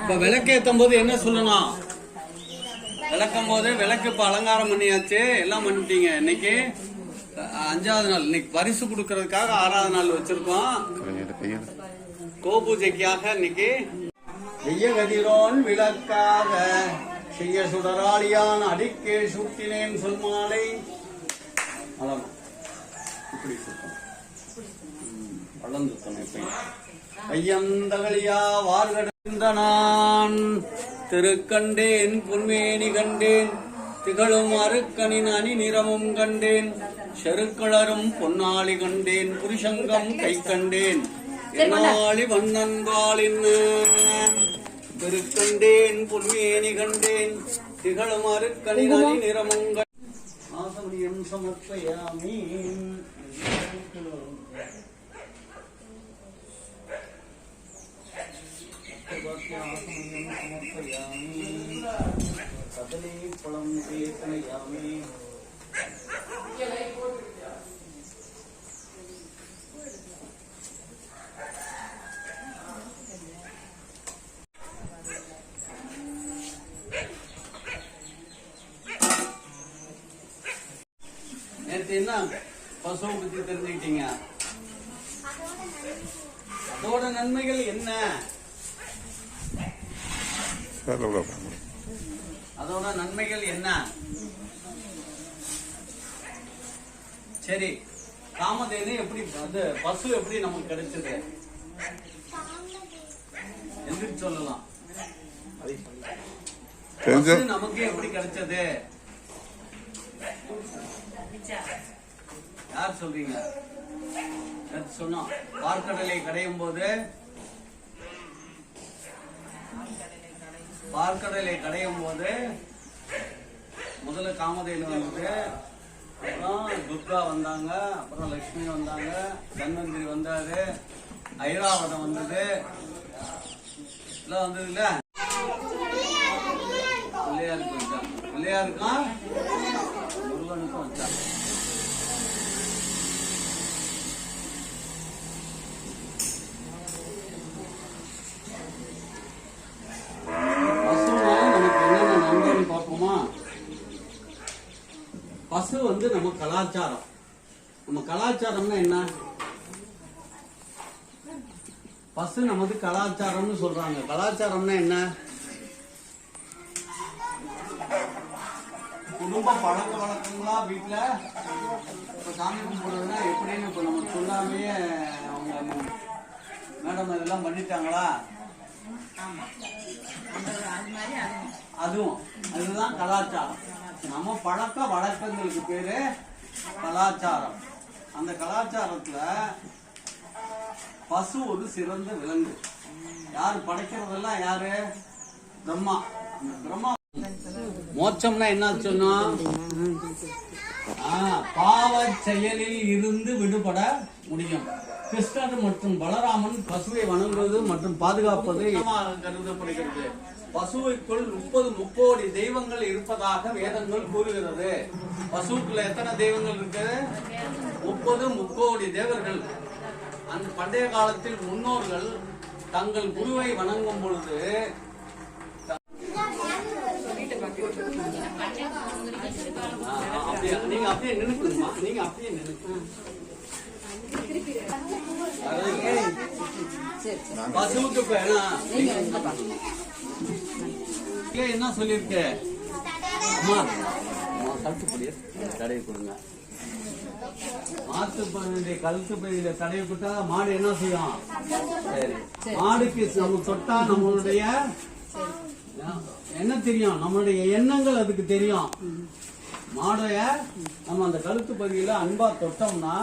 இப்ப விளக்கேத்தும் போது என்ன சொல்லணும்? விளக்கும் போது விளக்கு இப்ப அலங்காரம் பண்ணியாச்சு. எல்லாம் பண்ணிட்டீங்க. இன்னைக்கு அஞ்சாவது நாள். இன்னைக்கு பரிசு கொடுக்கறதுக்காக ஆறாவது நாள் வச்சிருக்கோம். கோபூஜைக்காக இன்னைக்கு வெய்ய கதிரோன் விளக்காக செய்ய சுடராளியான் அடிக்கே சுட்டினேன் சொல்மாலை. இப்படி சுத்தம் வளர்ந்து ஐயந்தகளியா வார்கடந்த நான் திருக்கண்டேன் பொன்மேனி கண்டேன் திகழும் அருக்கனின் அணி நிறமும் கண்டேன் செருக்களரும் பொன்னாளி கண்டேன் புருஷங்கம் கை கண்டேன் என்னாளி வண்ணன்பாலின் திருக்கண்டேன் பொன்மேனி கண்டேன் திகழும் அருக்கனின் அணி நிறமும் கண்டேன். ஆசமணியம் சமர்ப்பயாமி ஆசமணியம் சமர்ப்பயாமி கதலி பழம் நேற்று என்ன? பசுவை பத்தி தெரிஞ்சுக்கிட்டீங்க. அதோட நன்மைகள் என்ன? அதோட நன்மைகள் என்ன? சரி காமதேனு எப்படி அது பசு எப்படி நமக்கு கிடைச்சது? எந்திரிச்சு சொல்லலாம். நமக்கு எப்படி கிடைச்சது? யார் சொல்றீங்க? சொன்னோம் பார்க்கடலை கடையும் போது பார்க்கடலை கடையும் போது முதல்ல காமதேனு வந்தது அப்புறம் துர்கா வந்தாங்க அப்புறம் லட்சுமி வந்தாங்க தன்வந்திரி வந்தாரு ஐராவதம் வந்தது. எல்லாம் வந்தது இல்ல பிள்ளையாருக்கு வச்சான் பிள்ளையாருக்கும்? முருகனுக்கும் வச்சான் பசுனால நமக்கு என்னென்ன நன்மைன்னு பார்ப்போமா பசு வந்து நம்ம கலாச்சாரம். நம்ம கலாச்சாரம்னா என்ன? பசு நமது கலாச்சாரம்னு சொல்றாங்க. கலாச்சாரம்னா என்ன? குடும்ப பழக்க வழக்கங்களா வீட்டுல இப்ப சாமி கும்பிடுறதுன்னா எப்படின்னு இப்ப நம்ம சொல்லாமையே அவங்க மேடம் இதெல்லாம் பண்ணிட்டாங்களா? அதுவும். அதுதான் கலாச்சாரம். நம்ம பழக்க வழக்கங்களுக்கு பேரு கலாச்சாரம். அந்த கலாச்சாரத்துல பசு ஒரு சிறந்த விலங்கு. யாரு படைக்கிறதெல்லாம் யாரு? பிரம்மா. அந்த பிரம்மா மோட்சம்னா என்ன சொன்னோம் பாவ பாவச் செயலில் இருந்து விடுபட முடியும். கிருஷ்ணர் மற்றும் பலராமன் பசுவை வணங்குவது மற்றும் பாதுகாப்பது கருதப்படுகிறது. பசுவுக்குள் முப்பது முக்கோடி தெய்வங்கள் இருப்பதாக வேதங்கள் கூறுகிறது. பசுவுக்குள்ள எத்தனை தெய்வங்கள் இருக்குது? முப்பது முக்கோடி தேவர்கள். அந்த பண்டைய காலத்தில் முன்னோர்கள் தங்கள் குருவை வணங்கும் பொழுது ஆ, ஆ, அப்படியே நீங்க அப்படியே நின்னுக்குமா நீங்க அப்படியே நின்னுக்கு பசுவுக்கு என்ன இல்ல, என்ன அம்மா கழுத்து கொடுங்க மாட்டு பகுதியுடைய கழுத்து பகுதியில தடவி கொடுத்தா மாடு என்ன செய்யும் சரி மாடுக்கு நம்ம தொட்டா நம்மளுடைய என்ன தெரியும் நம்மளுடைய எண்ணங்கள் அதுக்கு தெரியும் மாடைய நம்ம அந்த கழுத்து பகுதியில அன்பா தொட்டோம்னா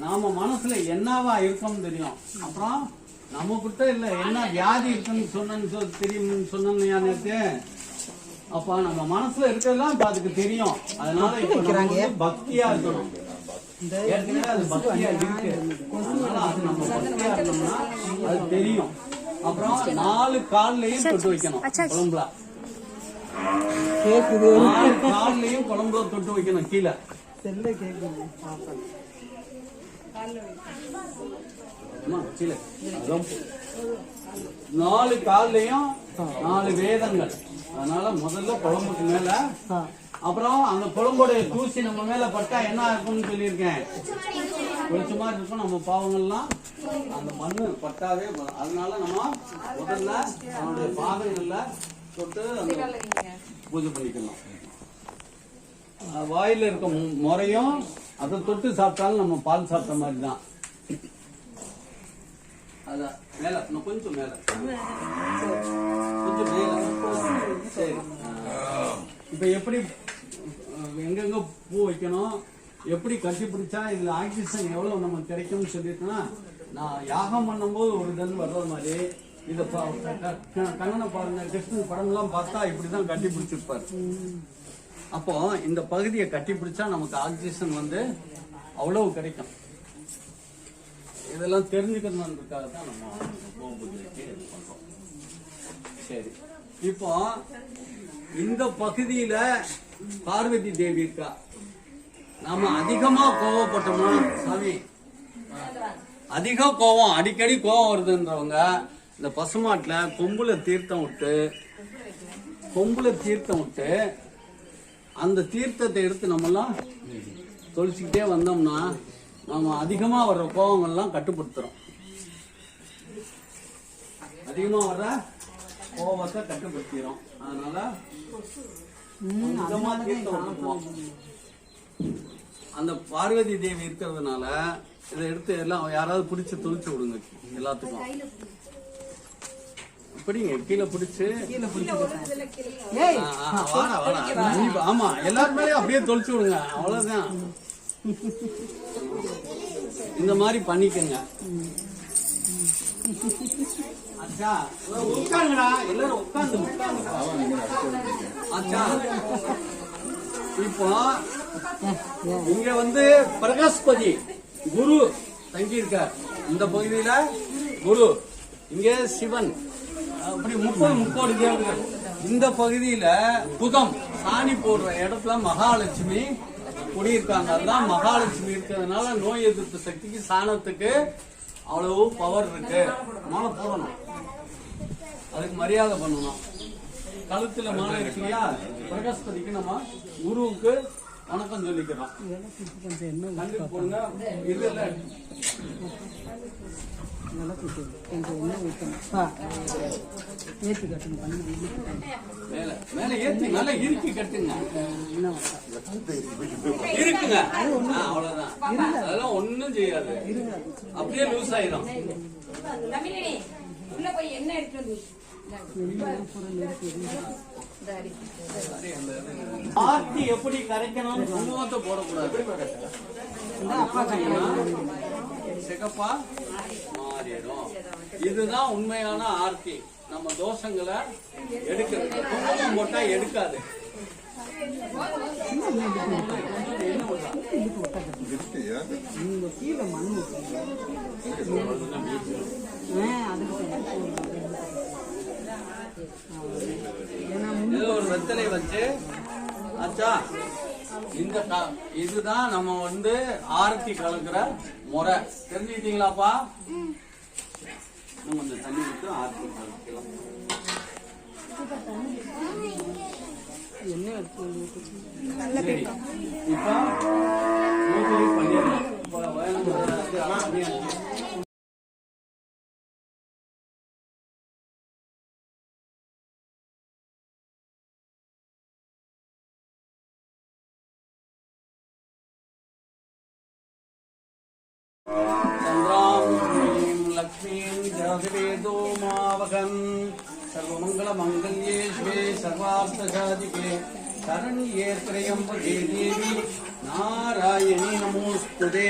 நாம மனசுல என்னவா இருக்கோம்னு தெரியும். அப்புறம் நம்ம கிட்ட இல்ல. என்ன வியாதி இருக்குன்னு சொன்னு சொல் தெரியும் சொன்னியா நேத்து? அப்ப நம்ம மனசுல இருக்கிறதெல்லாம் இப்ப அதுக்கு தெரியும். அதனால இப்ப நம்ம பக்தியா இருக்கணும். ஏற்கனவே அது பக்தியா இருக்கு. அதனால அது நம்ம பக்தியா அது தெரியும். அப்புறம் நாலு கால்லயும் தொட்டு வைக்கணும். குழம்புல. கேக்குது. நாலு கால்லயும் குழம்புல தொட்டு வைக்கணும் கீழே. செல்ல கேக்குது பாப்பா அம்மா, கீழே. அதான் போ. நாலு கால்லையும் நாலு வேதங்கள். அதனால முதல்ல குழம்புக்கு மேல. அப்புறம் அந்த குழம்போடைய தூசி நம்ம மேல பட்டா என்ன இருக்கும்னு சொல்லியிருக்கேன். வெளிச்சமா இருக்கும் நம்ம பாவங்கள்லாம். அந்த மண்ணு பட்டாவே. அதனால நம்ம முதல்ல அவனுடைய பாதங்கள்ல தொட்டு அந்த பூஜை பண்ணிக்கலாம். வாயில இருக்க முறையும் அதை தொட்டு சாப்பிட்டாலும் நம்ம பால் சாப்பிட்ட மாதிரி தான் அதான் மேல இன்னும் கொஞ்சம் மேல. கொஞ்சம் மேல சரி. அஹ் இப்ப எப்படி எங்கெங்க பூ வைக்கணும்? எப்படி கட்டி பிடிச்சா இதுல ஆக்சிஜன் எவ்வளவு நமக்கு கிடைக்கும்னு சொல்லிட்டுனா நான் யாகம் பண்ணும்போது ஒரு டன் வர்றது மாதிரி. இத கண்ணனை பாருங்க. கிருஷ்ணன் படம் எல்லாம் பார்த்தா இப்படிதான் கட்டி பிடிச்சிருப்பாரு. அப்போ இந்த பகுதியை கட்டி பிடிச்சா நமக்கு ஆக்சிஜன் வந்து அவ்வளவு கிடைக்கும். இதெல்லாம் தெரிஞ்சுக்கணுன்றதுக்காக தான் நம்ம கோபுஜைக்கு இது பண்றோம். சரி. இப்போ இந்த பகுதியில பார்வதி தேவி இருக்கா? நாம அதிகமா கோவப்பட்டோம்னா சாமி. அதிக கோவம் அடிக்கடி கோவம் வருதுன்றவங்க இந்த பசுமாட்டுல கொம்புல தீர்த்தம் விட்டு கொம்புல தீர்த்தம் விட்டு அந்த தீர்த்தத்தை எடுத்து நம்மலாம் தொளிச்சுக்கிட்டே வந்தோம்னா நம்ம அதிகமா வர்ற கோவங்கள்லாம் கட்டுப்படுத்துறோம். அதிகமா வர்ற கோவத்தை கட்டுப்படுத்திடும் அதனால கொஞ்சமா தீர்த்தம் அந்த பார்வதி தேவி இருக்கிறதுனால இதை எடுத்து எல்லாம் யாராவது பிடிச்சு துளிச்சு விடுங்க எல்லாத்துக்கும். பிடிங்க கீழே பிடிச்சு. ஆமா எல்லாரும் அப்படியே தொலைச்சு விடுங்க. அவ்வளவுதான். இந்த மாதிரி பண்ணிக்கங்க. அச்சா உட்காருங்கடா. எல்லாரும் உட்காந்து அச்சா இப்போ இங்க வந்து பிரகாஷ்பதி குரு தங்கி இருக்கார் இந்த பகுதியில குரு இங்க சிவன். அப்படி முப்பது முப்பது தேவர்கள் இந்த பகுதியில புதம் சாணி போடுற இடத்துல மகாலட்சுமி குடியிருக்காங்க. அதுதான் மகாலட்சுமி இருக்கிறதுனால நோய் எதிர்ப்பு சக்திக்கு சாணத்துக்கு அவ்வளவு பவர் இருக்கு. மாலை போடணும். அதுக்கு மரியாதை பண்ணணும். கழுத்துல மாலை இருக்கு இல்லையா பிரகஸ்பதிக்கு நம்ம குருவுக்கு வணக்கம் சொல்லிக்கிறோம். கண்டுக்கு போடுங்க. இதுல ஏற்றி கட்டணும் பண்ணி மேல மேல ஏத்தி நல்லா இறுக்கி கட்டுங்க இருக்குங்க. ஆ, அவ்வளவுதான். அதெல்லாம் ஒண்ணும் செய்யாது. அப்படியே லூஸ் ஆயிரும். தமிழினி உள்ள போய் என்ன எடுத்து ஆர்த்தி எப்படி கரைக்கணும் குங்குமத்தை போடக்கூடாது. அப்பா சிகப்பா? மாறிடும் இதுதான் உண்மையான ஆர்த்தி. நம்ம தோஷங்களை எடுக்கிறது. குங்குமம் போட்டா எடுக்காது. என்ன ஒரு வெத்தலை வச்சு ஆச்சா இந்த இதுதான் நம்ம வந்து ஆரத்தி கலக்குற முறை. தெரிஞ்சுக்கிட்டீங்களாப்பா? இன்னும் கொஞ்சம் தண்ணி விட்டு ஆற்றி கலக்கலாம் लक्ष्मीं जगदेदो मावकम् सर्वमङ्गलमङ्गल्ये शिवे सर्वार्थसाधिके शरण्ये त्र्यम्बके देवी नारायणी नमोऽस्तु ते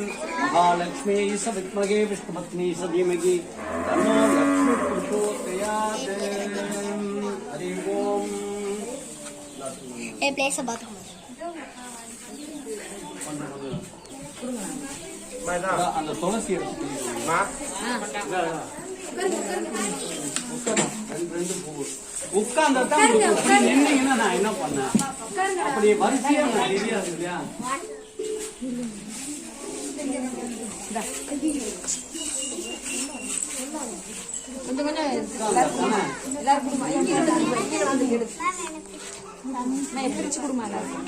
महालक्ष्मी स विद्महे विष्णुपत्नी स धीमहि तन्नो लक्ष्मी प्रचोदयात् हरि ओम् ए प्लेस बाथरूम அந்த துளசி எடுத்து உட்கார்ந்தா நின்னீங்கன்னா நான் என்ன பண்ணேன் அப்படி வரிசையா நான் தெரியாது இல்லையா கொஞ்சம் கொஞ்சம் கொடுமா இங்கே வந்து எடு நான் பிரிச்சு கொடுமா எல்லாருக்கும்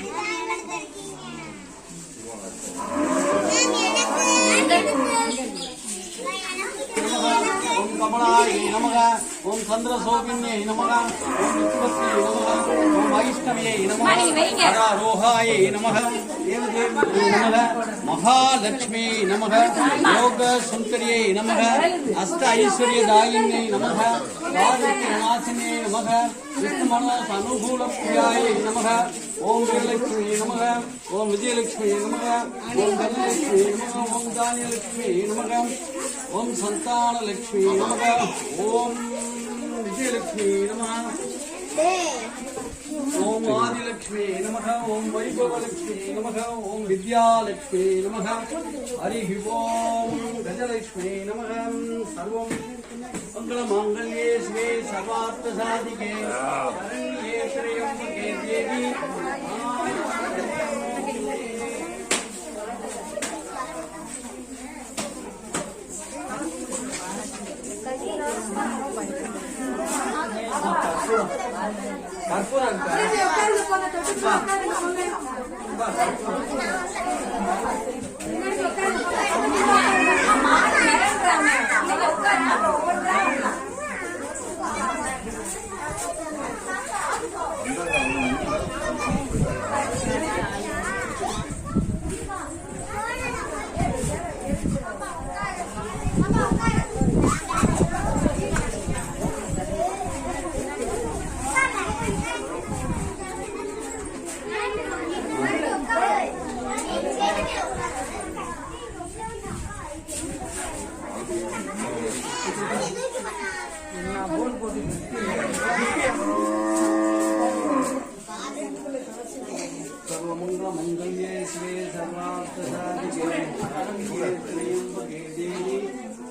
ஓம் கமலாய நமக ஓம் சந்திர சோபின்யே நமக ஓம் விஷ்ணுவத்யே நமக ஓம் வைஷ்ணவியே நமக நீங்க நமக தேவதேவியே நமக மகாலட்சுமி நமக யோக சுந்தரியே நமக அஷ்ட ஐஸ்வர்யதாயின்யே நமக தாரித்ய நாசினே நமக விஷ்ணுமனோ அனுகூல பிரியாய நமக ஓம் வீரலட்சுமி நமக ஓம் விஜயலட்சுமி நமக ஓம் தனலட்சுமி நமக ஓம் தானியலட்சுமி நமக ஓம் சந்தானலட்சுமி நமக. ஓம் விஜயலட்சுமி நமக. ஓம் ஆதிலட்சுமி நமக. ஓம் வைபவலட்சுமி நமக. ஓம் வித்யாலட்சுமி நமக. ஹரி ஓம் கஜலட்சுமி நமக. சர்வம் மங்களமாங்கல்யே ஸ்ரீ சர்வார்த்த சாதிகே சரண்யே திரையம்பகே தேவி. கற்பூரம் இருக்கா? सर्वमङ्गलमङ्गल्ये शिवे सर्वार्थसाधिके शरण्ये त्र्यम्बके देवी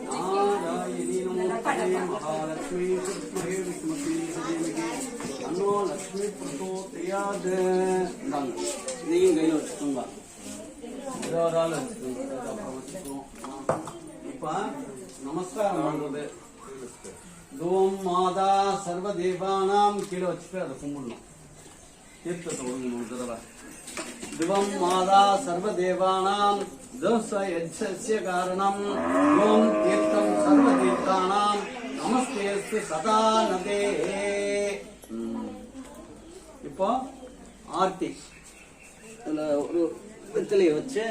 नारायणी नमोस्तुते महालक्ष्मी कृष्महे विष्णुमती सदेविके अन्नो लक्ष्मी प्रचोदयात् இந்தாங்க. நீங்க கையில் வச்சுக்கோங்க இருபது ஆள் வச்சுக்கோங்க அப்புறம் வச்சுக்கிறோம். ஆ. இப்ப நமஸ்காரம் பண்றது துவம் மாதா சர்வ தேவானாம் கீழே வச்சுட்டு அதை கும்பிடணும். தீர்த்தத்தை ஒழுங்கு ஒரு தடவை திவம் மாதா சர்வதேவானாம் தோச யஜ்ஜஸ்ய காரணம். ஓம் தீர்த்தம் சர்வதீர்த்தானாம் நமஸ்தேஸ்து சதா நதே. இப்போ ஆர்த்தி. இதுல ஒரு வெத்திலையை வச்சு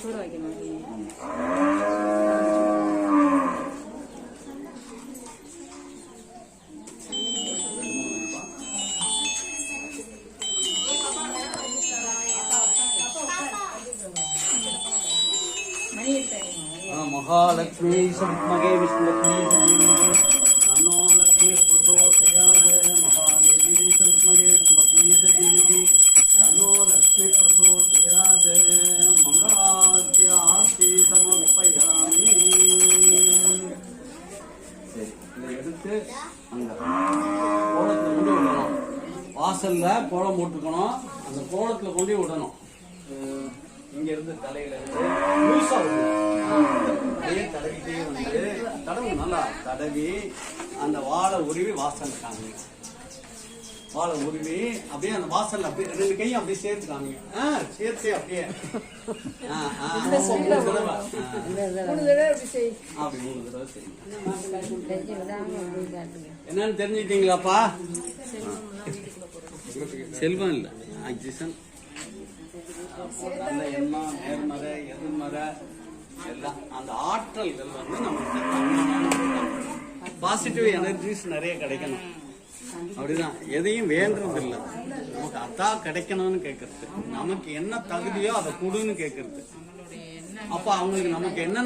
ちょうどあますね。இங்க இருந்து தலையில இருந்து லூசா விடணும் அப்படியே தடவிட்டே வந்து தடவு நல்லா தடவி அந்த வாழை உருவி வாசல்ல காமிங்க. வாழை உருவி அப்படியே அந்த வாசல்ல அப்படியே ரெண்டு கையும் அப்படியே சேர்த்து காமிங்க. ஆ சேர்த்து அப்படியே. ஆ, ஆ, மூணு தடவை. ஆ. மூணு தடவை. இப்படி செய் அப்படி மூணு தடவை செய்யுங்க. என்னன்னு தெரிஞ்சுக்கிட்டீங்களாப்பா? செல்வம் இல்ல. ஆக்சிஜன். நல்ல எண்ணம் நேர்மறை எதிர்மறை எல்லாம் அந்த ஆற்றல்கள் வந்து நமக்கு பாசிட்டிவ் எனர்ஜிஸ் நிறைய கிடைக்கணும். அப்படிதான். எதையும் வேண்டது இல்ல. நமக்கு அதான் கிடைக்கணும்னு கேட்கறது நமக்கு என்ன தகுதியோ அதை கொடுன்னு கேட்கறது அப்ப அவங்களுக்கு நமக்கு என்ன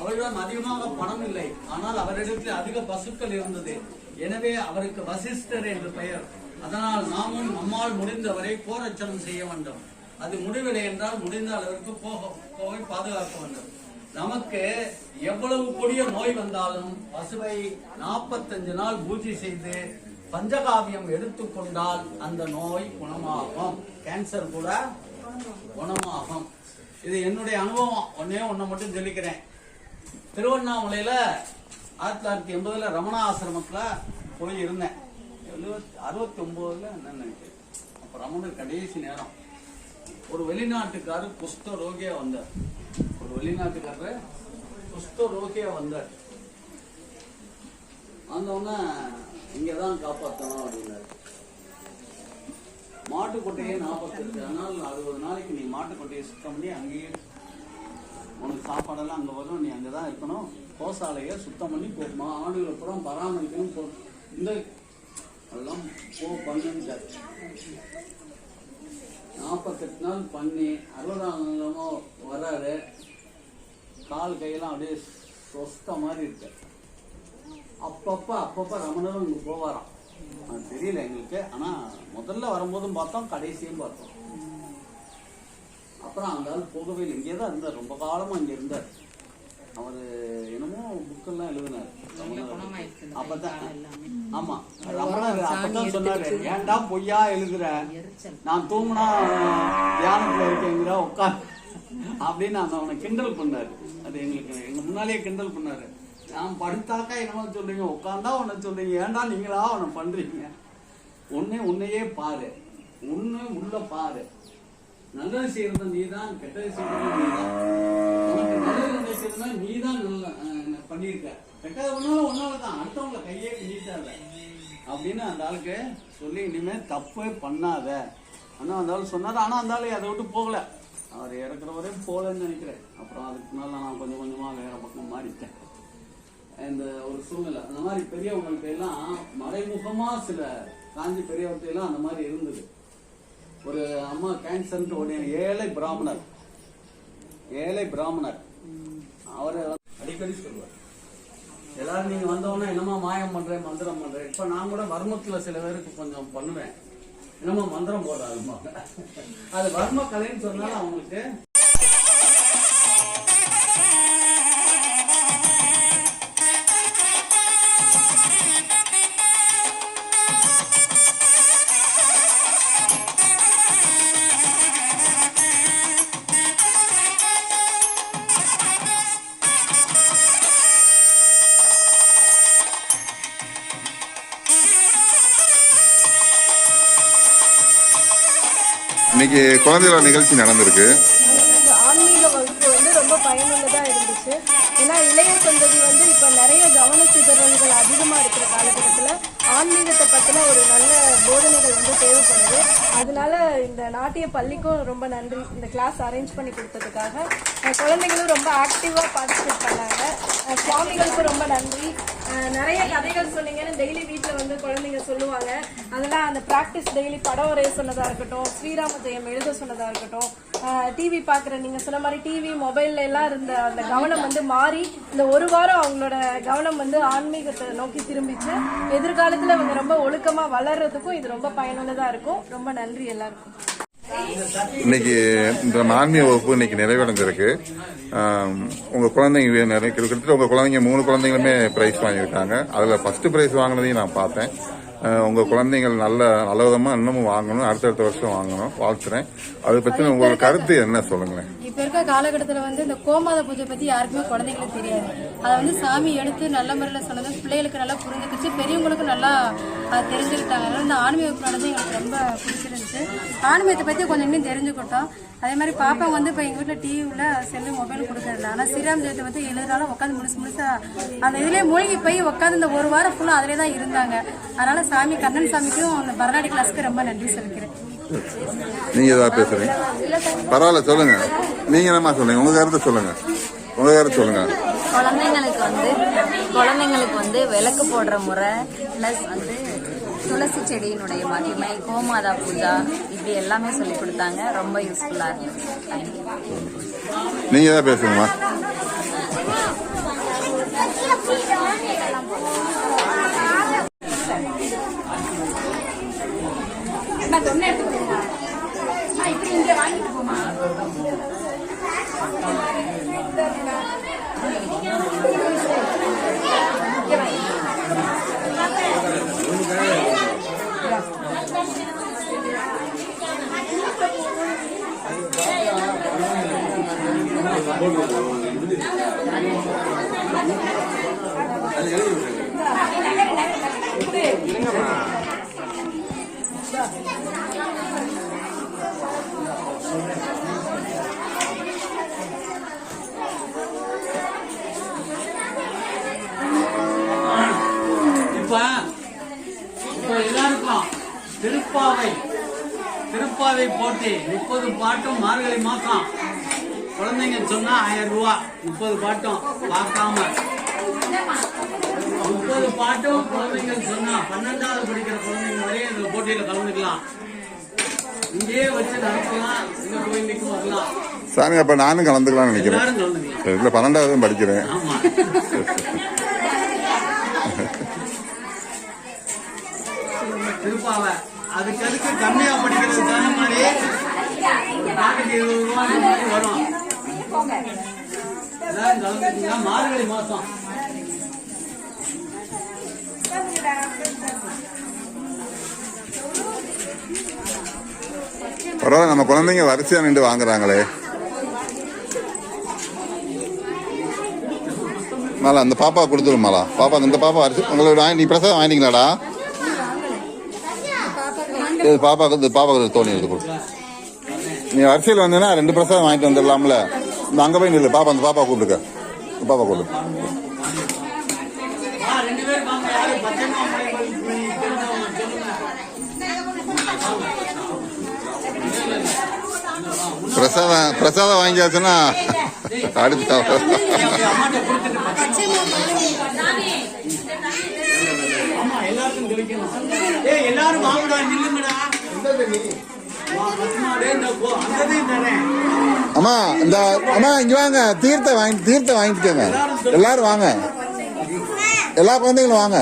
அவரிடம் அதிகமாக பணம் இல்லை. ஆனால் அவரிடத்தில் அதிக பசுக்கள் இருந்தது. எனவே அவருக்கு வசிஷ்டர் என்று பெயர். அதனால் நாமும் நம்மால் முடிந்தவரை கோரச்சனம் செய்ய வேண்டும். அது முடிவில்லை என்றால் முடிந்த அளவிற்கு போக போய் பாதுகாக்க வேண்டும். நமக்கு எவ்வளவு கொடிய நோய் வந்தாலும் பசுவை நாற்பத்தஞ்சு நாள் பூஜை செய்து பஞ்சகாவியம் எடுத்துக்கொண்டால் அந்த நோய் குணமாகும். கேன்சர் கூட குணமாகும். இது என்னுடைய அனுபவம். ஒன்னே ஒண்ணு மட்டும் சொல்லிக்கிறேன். திருவண்ணாமலையில ஆயிரத்தி தொள்ளாயிரத்தி எண்பதுல ரமணா ஆசிரமத்துல போய் இருந்தேன் எழுபத்தி அறுபத்தி ஒன்பதுல நினைக்கிறேன். அப்ப ரமணர் கடைசி நேரம். ஒரு வெளிநாட்டுக்காரர் குஷ்ட ரோகியா வந்தார். ஒரு வெளிநாட்டுக்காரர் குஷ்ட ரோகியா வந்தார். வந்தவொடனே இங்கதான் காப்பாற்றணும் அப்படின்னாரு. மாட்டுக்கொட்டையே நாற்பத்தஞ்சு நாள் அறுபது நாளைக்கு நீ மாட்டுக்கொட்டையை சுத்தம் பண்ணி அங்கேயே உனக்கு சாப்பாடெல்லாம் அங்கே வரும் நீ அங்கே தான் இருக்கணும். கோசாலையை சுத்தம் பண்ணி போ ஆடுகளை பூரா பராமரிக்கணும் போ. இந்த எல்லாம் போ பண்ணுங்க நாற்பத்தெட்டு நாள் பண்ணி அறுபதாம் நாளமோ வராரு. கால் கையெல்லாம் அப்படியே சொஸ்த மாதிரி இருக்கு. அப்பப்போ அப்பப்போ ரமணரும் இங்கே போவாராம். அது தெரியல எங்களுக்கு. ஆனால் முதல்ல வரும்போதும் பார்த்தோம் கடைசியும் பார்த்தோம். அப்புறம் அந்த ஆள் போகவே இல்லை. இங்கே தான் இருந்தார். ரொம்ப காலமா இங்க இருந்தார். அவரு என்னமோ புக்கெல்லாம் எழுதினார். அப்பதான். ஆமா. ரமணர் அப்பதான் சொன்னாரு ஏன்டா பொய்யா எழுதுற? நான் தூங்குனா தியானத்துல இருக்கேங்கிற உட்கார். அப்படின்னு அந்த அவனை கிண்டல் பண்ணாரு. அது எங்களுக்கு எங்க முன்னாலேயே கிண்டல் பண்ணாரு. நான் படுத்தாக்கா என்னமோ சொல்றீங்க? உட்காந்தா உன்னை சொல்றீங்க. ஏன்டா நீங்களா அவனை பண்றீங்க? உன்னை உன்னையே பாரு. உன்னை உள்ள பாரு. நல்லது செய்யறது நீதான் கெட்டது செய்யறது நீதான். உனக்கு நல்லது நினைக்கிறதுனா நீதான் நல்ல பண்ணியிருக்க கெட்டது ஒன்னால ஒன்னால தான் அடுத்தவங்களை கையே நீட்டாத அப்படின்னு அந்த ஆளுக்கு சொல்லி இனிமே தப்பே பண்ணாத. ஆனால் அந்த ஆள் சொன்னார் ஆனால் அந்த ஆளு அதை விட்டு போகல. அவர் இறக்குற வரையும் போகலன்னு நினைக்கிறேன். அப்புறம் அதுக்கு மேலே நான் கொஞ்சம் கொஞ்சமாக வேற பக்கம் மாறிட்டேன். இந்த ஒரு சூழ்நிலை அந்த மாதிரி பெரியவங்கள்ட்ட எல்லாம் மறைமுகமாக சில காஞ்சி பெரியவர்கிட்ட எல்லாம் அந்த மாதிரி இருந்தது. ஒரு அம்மா கேன்சர்ன்ட்டு உடனே ஏழை பிராமணர். ஏழை பிராமணர். அவரை அடிக்கடி சொல்லுவார். எல்லாரும் நீங்க வந்தவொடனே என்னமா மாயம் பண்றேன் மந்திரம் பண்றேன் இப்ப நான் கூட வர்மத்துல சில பேருக்கு கொஞ்சம் பண்ணுவேன். என்னமோ மந்திரம் போடுறாருமா அது வர்ம கலைன்னு சொன்னாலும் அவங்களுக்கு இன்னைக்கு குழந்தைகளோட நிகழ்ச்சி நடந்திருக்கு. ஆன்மீக வகுப்பு வந்து ரொம்ப பயனுள்ளதாக இருந்துச்சு. ஏன்னா இளைய சந்ததி வந்து இப்போ நிறைய கவன சிதறல்கள் அதிகமாக இருக்கிற காலகட்டத்தில் ஆன்மீகத்தை பற்றின ஒரு நல்ல போதனைகள் வந்து தேவைப்படுது. அதனால இந்த நாட்டிய பள்ளிக்கும் ரொம்ப நன்றி. இந்த கிளாஸ் அரேஞ்ச் பண்ணி கொடுத்ததுக்காக. குழந்தைகளும் குழந்தைங்களும் ரொம்ப ஆக்டிவாக பார்ட்டிசிபேட் பண்ணாங்க. சுவாமிகளுக்கும் ரொம்ப நன்றி. நிறைய கதைகள் சொன்னீங்கன்னு டெய்லி வீட்டில் வந்து குழந்தைங்க சொல்லுவாங்க. அதெல்லாம் அந்த ப்ராக்டிஸ் டெய்லி படம் வரைய சொன்னதாக இருக்கட்டும் ஸ்ரீராம ஜெயம் எழுத சொன்னதாக இருக்கட்டும் டிவி பார்க்குற நீங்கள் சொன்ன மாதிரி டிவி மொபைல்ல எல்லாம் இருந்த அந்த கவனம் வந்து மாறி இந்த ஒரு வாரம் அவங்களோட கவனம் வந்து ஆன்மீகத்தை நோக்கி திரும்பிச்சு எதிர்காலத்தில் அவங்க ரொம்ப ஒழுக்கமாக வளர்றதுக்கும் இது ரொம்ப பயனுள்ளதாக இருக்கும். ரொம்ப நன்றி எல்லாருக்கும். இன்னைக்கு இந்த ஆன்மீக வகுப்பு இன்னைக்கு நிறைவடைஞ்சிருக்கு. உங்கள் உங்க குழந்தைங்க நிறைய கிட்டத்தட்ட உங்க குழந்தைங்க மூணு குழந்தைங்களுமே பிரைஸ் வாங்கியிருக்காங்க. அதுல ஃபர்ஸ்ட் பிரைஸ் வாங்கினதையும் நான் பார்த்தேன். அஹ், உங்க குழந்தைகள் நல்ல நல்ல விதமா இன்னமும் வாங்கணும். அடுத்தடுத்த வருஷம் வாங்கணும். வாழ்த்துறேன். அதை பத்தி உங்களோட கருத்து என்ன சொல்லுங்களேன்? இப்ப இருக்க காலகட்டத்துல வந்து இந்த கோமாத பூஜை பத்தி யாருக்குமே குழந்தைங்களுக்கு தெரியாது. அதை வந்து சாமி எடுத்து நல்ல முறையில சொன்னது பிள்ளைகளுக்கு நல்லா புரிஞ்சுக்கிச்சு. பெரியவங்களுக்கும் நல்லா அது தெரிஞ்சுக்கிட்டாங்க. அதனால இந்த ஆன்மீக நடந்து எங்களுக்கு ரொம்ப பிடிச்சிருந்துச்சு. ஆன்மீகத்தை பத்தி கொஞ்சம் இன்னும் தெரிஞ்சுக்கிட்டோம். அதே மாதிரி பாப்பா வந்து இப்போ எங்க வீட்டுல டிவில செல்லு மொபைல் கொடுக்கறதில்ல. ஆனா ஸ்ரீராம் ஜெயத்தை வந்து எழுதுறாலும் உட்காந்து முழுசு முழுசா அந்த இதுலயே மூழ்கி போய் உட்காந்து இந்த ஒரு வாரம் ஃபுல்லா அதிலே தான் இருந்தாங்க. அதனால சாமி கண்ணன் சாமிக்கும் அந்த பரநாடி கிளாஸ்க்கு ரொம்ப நன்றி சொல்லிக்கிறேன். நீங்க ஏதாவது பேசுறீங்க? பரவாயில்ல சொல்லுங்க. நீங்க என்னமா சொல்லுங்க உங்க கருத்தை சொல்லுங்க. உங்க கருத்து சொல்லுங்க. குழந்தைங்களுக்கு வந்து குழந்தைங்களுக்கு வந்து விளக்கு போடுற முறை ப்ளஸ் வந்து துளசி செடியினுடைய மகிமை கோமாதா பூஜா இப்படி எல்லாமே சொல்லி கொடுத்தாங்க. ரொம்ப யூஸ்ஃபுல்லாக இருந்துச்சு. தேங்க்யூ நீங்க ஏதாவது பேசுங்கம்மா இப்ப இப்ப எல்லாருக்கும் திருப்பாவை திருப்பாவை போட்டி முப்பது பாட்டும் மார்கழி மாசம் குழந்தைங்க சொன்னா ஆயிரம் ரூபா முப்பது பாட்டும் பார்க்காம. முப்பது பாட்டும் குழந்தைங்க சொன்னா பன்னெண்டாவது படிக்கிற குழந்தைங்க வரையும் இந்த போட்டியில கலந்துக்கலாம். இங்கேயே வச்சு நடத்தலாம். இங்க கோயிலுக்கும் வரலாம். சாமி அப்ப நானும் கலந்துக்கலாம்னு நினைக்கிறேன். இதுல பன்னெண்டாவது படிக்கிறேன். திருப்பாவை அதுக்கு அதுக்கு கம்மியா படிக்கிறது மாதிரி இருபது ரூபா வரும். மார்கழி மாசம். பரவாயில்ல நம்ம குழந்தைங்க வரிசையா நின்று வாங்குறாங்களே. மாலா அந்த பாப்பா கொடுத்துரும் மாலா. பாப்பா இந்த பாப்பா வரிசை உங்களுக்கு நீ பிரசாதம் வாங்கினீங்களாடா? இது பாப்பாக்கு பாப்பாவுக்கு பாப்பாக்கு தோணி எடுத்து கொடு. நீ வரிசையில் வந்தீங்கன்னா ரெண்டு பிரசாதம் வாங்கிட்டு வந்துடலாம்ல. இந்த அங்கே போய் நில்லு. பாப்பா அந்த பாப்பா கூப்பிடுக்க பாப்பா கூப்பிடு. பிரசாதம் பிரசாதம் வாங்கியாச்சுன்னா அடுத்த எல்லாரும் வாங்கடா நில்லுங்கடா. அம்மா இந்த அம்மா இங்க வாங்க. தீர்த்த வாங்கி தீர்த்த வாங்கிக்கோங்க. எல்லாரும் வாங்க. எல்லா குழந்தைங்களும் வாங்க.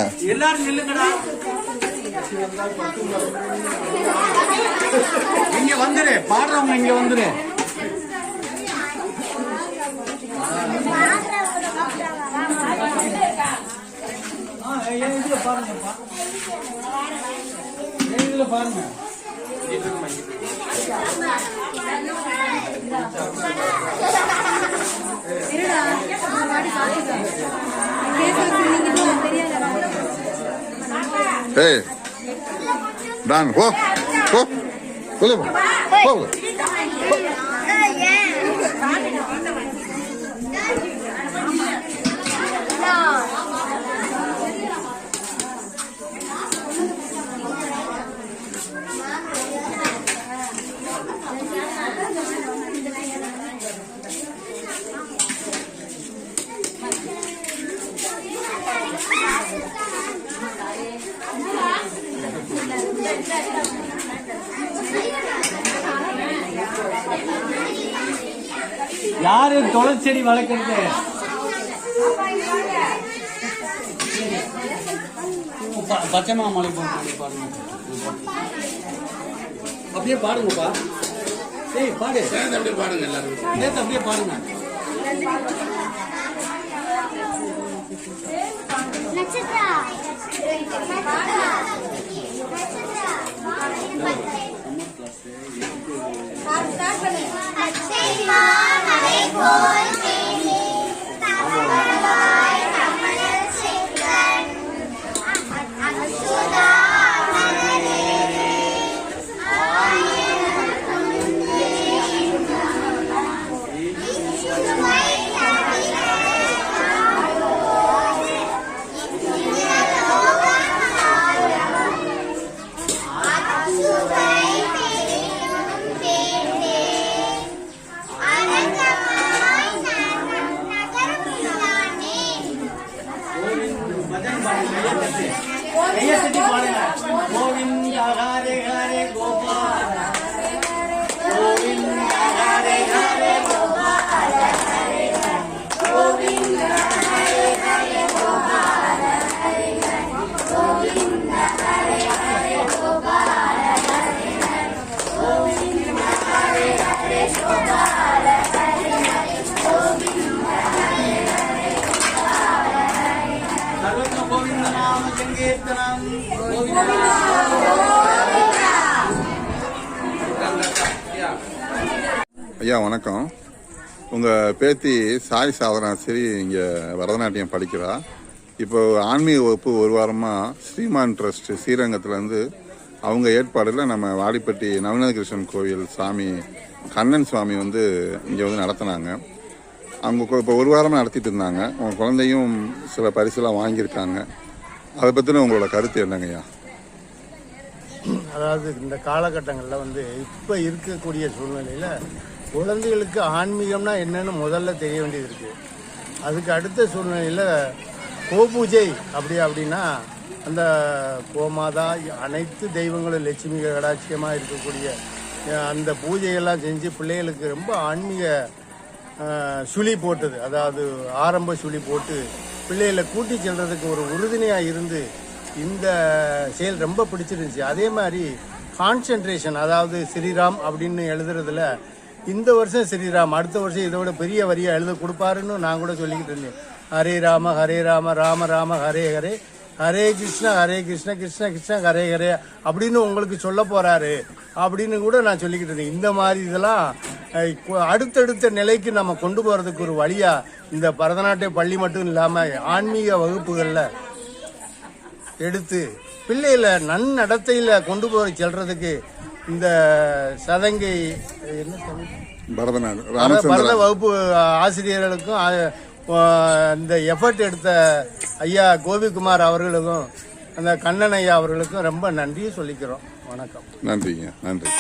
இங்க வந்துரு. பாடுறவங்க இங்க வந்துரு. பாருங்க பாருங்க. ஏய் டான் போ போ. உள்ள போ யாரு துளசி செடி வளர்க்கறது? ப- பச்சை மாமலை பாருங்க. அப்படியே பாடுங்கப்பா ஏய் பாடு. அப்படியே பாடுங்க எல்லாரும். சேர்த்து அப்படியே பாடுங்க. நட்சத்திரா? அச்சை வணக்கம். உங்கள் பேத்தி சாய் சாதனாசிரி இங்கே பரதநாட்டியம் படிக்கிறா. இப்போ ஆன்மீக வகுப்பு ஒரு வாரமாக ஸ்ரீமான் ட்ரஸ்ட் ஸ்ரீரங்கத்துலேருந்து அவங்க ஏற்பாடில் நம்ம வாடிப்பட்டி நவநீத கிருஷ்ணன் கோவில் சாமி கண்ணன் சுவாமி வந்து இங்கே வந்து நடத்தினாங்க. அவங்க இப்போ ஒரு வாரமாக நடத்திட்டு இருந்தாங்க. உங்கள் குழந்தையும் சில பரிசுலாம் வாங்கியிருக்காங்க. அதை பற்றின உங்களோட கருத்து என்னங்கய்யா? அதாவது இந்த காலகட்டங்களில் வந்து இப்போ இருக்கக்கூடிய சூழ்நிலையில் குழந்தைகளுக்கு ஆன்மீகம்னா என்னன்னு முதல்ல தெரிய வேண்டியது இருக்குது அதுக்கு அடுத்த சூழ்நிலையில் கோபூஜை அப்படி அப்படின்னா அந்த கோமாதா அனைத்து தெய்வங்களும் லட்சுமி கடாட்சியமாக இருக்கக்கூடிய அந்த பூஜையெல்லாம் செஞ்சு பிள்ளைகளுக்கு ரொம்ப ஆன்மீக சுழி போட்டது. அதாவது ஆரம்ப சுழி போட்டு பிள்ளைகளை கூட்டி செல்றதுக்கு ஒரு உறுதுணையாக இருந்து இந்த செயல் ரொம்ப பிடிச்சிருந்துச்சு. அதே மாதிரி கான்சென்ட்ரேஷன் அதாவது ஸ்ரீராம் அப்படின்னு எழுதுறதுல இந்த வருஷம் ஸ்ரீராம் அடுத்த வருஷம் இதை விட பெரிய வரியா எழுத கொடுப்பாருன்னு நான் கூட சொல்லிக்கிட்டு இருந்தேன். ஹரே ராம ஹரே ராம ராம ராம ஹரே ஹரே. ஹரே கிருஷ்ணா ஹரே கிருஷ்ண கிருஷ்ண கிருஷ்ண ஹரே ஹரே அப்படின்னு உங்களுக்கு சொல்ல போறாரு அப்படின்னு கூட நான் சொல்லிக்கிட்டு இருந்தேன். இந்த மாதிரி இதெல்லாம் அடுத்தடுத்த நிலைக்கு நம்ம கொண்டு போறதுக்கு ஒரு வழியா இந்த பரதநாட்டிய பள்ளி மட்டும் இல்லாம ஆன்மீக வகுப்புகள்ல எடுத்து பிள்ளைகளை நன்னடத்தையில கொண்டு போய் செல்றதுக்கு இந்த சதங்கை என்ன பரத வகுப்பு ஆசிரியர்களுக்கும் இந்த எஃபர்ட் எடுத்த ஐயா கோபிகுமார் அவர்களுக்கும் அந்த கண்ணன் ஐயா அவர்களுக்கும் ரொம்ப நன்றியை சொல்லிக்கிறோம். வணக்கம். நன்றிங்க நன்றி.